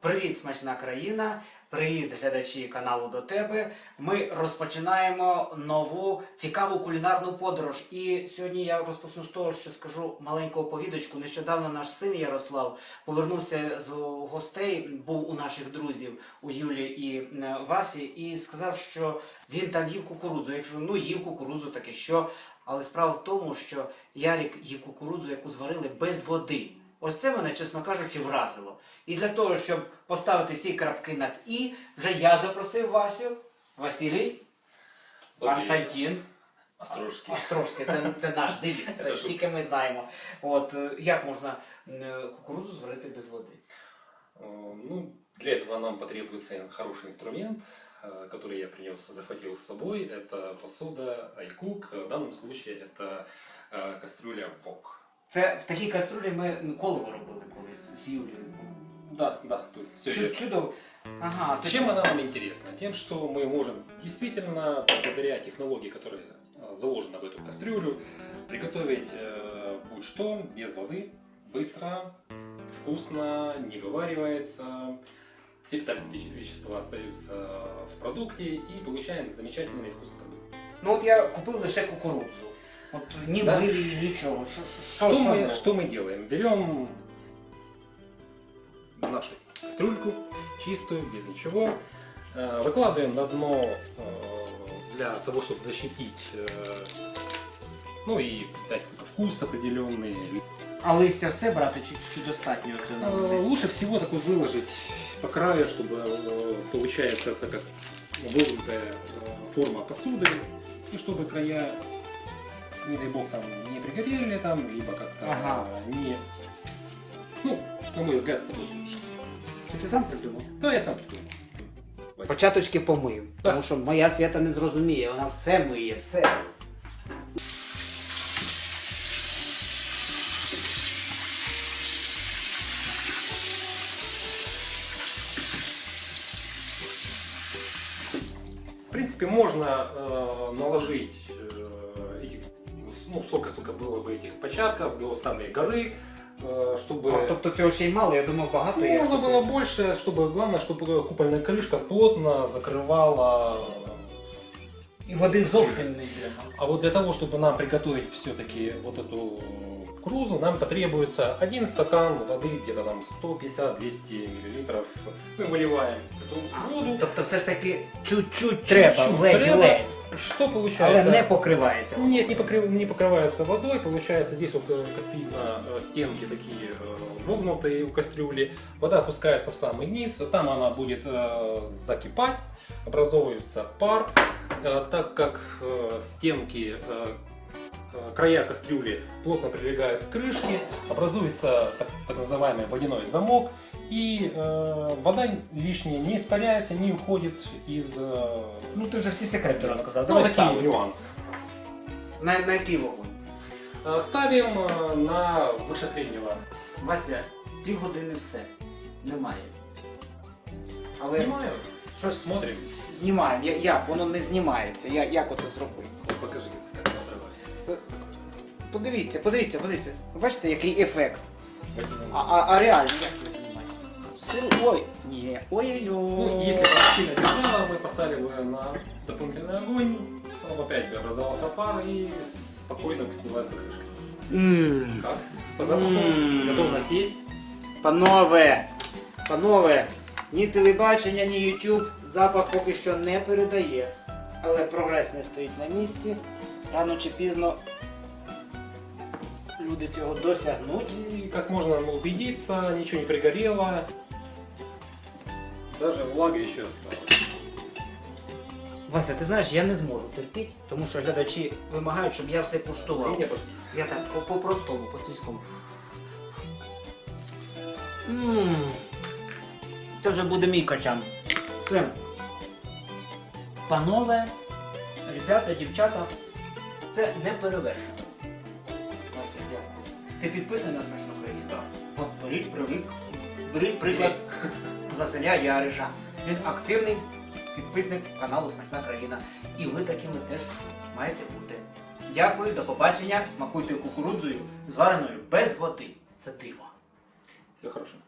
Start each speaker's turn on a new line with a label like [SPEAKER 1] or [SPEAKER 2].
[SPEAKER 1] Привіт, смачна країна! Привіт, глядачі каналу до тебе. Ми розпочинаємо нову цікаву кулінарну подорож. І сьогодні я розпочну з того, що скажу маленьку оповідочку. Нещодавно наш син Ярослав повернувся з гостей, був у наших друзів у Юлі і е, Васі, і сказав, що він там їв кукурудзу. Я кажу, ну їв кукурудзу, таке що. Але справа в тому, що Ярік їв кукурудзу, яку зварили без води. Ось це мене, чесно кажучи, вразило. І для того, щоб поставити всі крапки над І, вже я запросив Васю, Василій,
[SPEAKER 2] Добрий
[SPEAKER 1] Константин,
[SPEAKER 2] Острожский.
[SPEAKER 1] Островський, це, це наш девіз, це
[SPEAKER 2] Це ж-
[SPEAKER 1] тільки ми знаємо. От е, як можна е, кукурудзу зварити без води?
[SPEAKER 2] Э, Ну, для этого нам потребуется хороший инструмент, э, который я принес, захватил с собой. Это посуда Айкук. В данном случае это э, кастрюля Вок.
[SPEAKER 1] Це в такій каструлі ми коло робили колись з Юлією.
[SPEAKER 2] Да, да, тут все
[SPEAKER 1] Чу- Чудово. Ага, то
[SPEAKER 2] Чем она нам интересна? Тем, что мы можем действительно, благодаря технологии, которая э, заложена в эту кастрюлю, приготовить э, будь что без воды, быстро, вкусно, не вываривается. Все питательные веще- вещества остаются в продукте и получаем замечательный вкусный продукт.
[SPEAKER 1] Ну от я купив лише кукурудзу. От ні
[SPEAKER 2] Да.
[SPEAKER 1] милі, нічого. Що, що,
[SPEAKER 2] Что,
[SPEAKER 1] що
[SPEAKER 2] мы,
[SPEAKER 1] було?
[SPEAKER 2] что мы делаем? Берем нашу кастрюльку, чистую, без ничего, э, выкладываем на дно э, для того, чтобы защитить, э, ну и дать какой-то вкус определенный.
[SPEAKER 1] А листя все брати чи, чи достатньо цього?
[SPEAKER 2] Э, Лучше всего такой выложить по краю, чтобы э, получается это как выгнутая э, форма посуды, и чтобы края, не дай бог, там не пригорели там, либо как-то
[SPEAKER 1] Ага.
[SPEAKER 2] э, не... Ну, на мой взгляд, это будет лучше.
[SPEAKER 1] Це ти сам придумав?
[SPEAKER 2] Да, я сам придумал.
[SPEAKER 1] Початочки помию.
[SPEAKER 2] Так.
[SPEAKER 1] Тому що моя свята не зрозуміє, вона все миє, все.
[SPEAKER 2] В принципе, можно э, наложить э, этих, ну, сколько, сколько было бы этих початков до самой горы, э, чтобы...
[SPEAKER 1] А, тобто цього ще й мало, я думав багато
[SPEAKER 2] Ну,
[SPEAKER 1] є.
[SPEAKER 2] можно было больше, чтобы главное, чтобы купольная крышка плотно закрывала.
[SPEAKER 1] І води зовсім не йде.
[SPEAKER 2] А вот для того, чтобы нам приготовить все-таки вот эту крузу, нам потребуется один стакан воды, где-то там 150-200 миллилитров. Мы выливаем эту воду.
[SPEAKER 1] Тобто все ж таки чуть-чуть треба,
[SPEAKER 2] Чуть-чуть
[SPEAKER 1] ледь
[SPEAKER 2] треба.
[SPEAKER 1] ледь.
[SPEAKER 2] Что
[SPEAKER 1] Але
[SPEAKER 2] получается?
[SPEAKER 1] не покривається.
[SPEAKER 2] Нет, не, покрыв- не покрывается водой. Получается, здесь вот, э, как видно, э, стенки такие э, вогнутые у кастрюли. Вода опускается в самый низ. Там она будет э, закипать. Образовывается пар. Э, Так как э, стенки, э, э, края кастрюли плотно прилегают к крышке, образуется так, так называемый водяной замок. И э, вода лишняя не испаряется, не уходит из... э,
[SPEAKER 1] Ну ти вже всі секрети розказав.
[SPEAKER 2] ну,
[SPEAKER 1] Давай
[SPEAKER 2] такие
[SPEAKER 1] ставимо.
[SPEAKER 2] нюансы.
[SPEAKER 1] На, на який вогонь?
[SPEAKER 2] Э, Ставим э, на выше среднего.
[SPEAKER 1] Вася, півгодини все. Немає. Але
[SPEAKER 2] Снимаю.
[SPEAKER 1] що ж
[SPEAKER 2] Смотрим.
[SPEAKER 1] с- знімаємо? Я- Як? Воно не знімається. Я, як оце зробити?
[SPEAKER 2] Вот покажи, как оно отрывается.
[SPEAKER 1] Подивіться, подивіться, подивіться. Ви бачите, який ефект? А, а, а реально, як його знімати? Сил... Ой, ні, ой-ой-ой.
[SPEAKER 2] Ну, если бы сильно держало, мы поставили бы на дополнительный огонь, он опять бы образовался пар и спокойно бы снимать крышкой.
[SPEAKER 1] Ммм.
[SPEAKER 2] Как? По запаху
[SPEAKER 1] М.
[SPEAKER 2] готовность есть?
[SPEAKER 1] Панове, панове, ні телебачення, ні YouTube запах поки що не передає. Але прогрес не стоїть на місці. Рано чи пізно люди цього досягнуть.
[SPEAKER 2] И как можно ну, убедиться, ничего не пригорело. Даже влага еще осталась.
[SPEAKER 1] Вася, ти знаєш, я не зможу терпіти, тому що глядачі вимагають, щоб я все куштував. Я так по- по-простому, по сільському. Ммм. Це вже буде мій качан. Це. Панове, ребята, дівчата, це не перевершено. Ти підписаний на смачну країну?
[SPEAKER 2] Да.
[SPEAKER 1] От беріть привик. Беріть приклад Василя Ярижа. Він активний підписник каналу Смачна країна. І ви такими теж маєте бути. Дякую, до побачення. Смакуйте кукурудзою, звареною без води. Це диво.
[SPEAKER 2] Всего хорошего.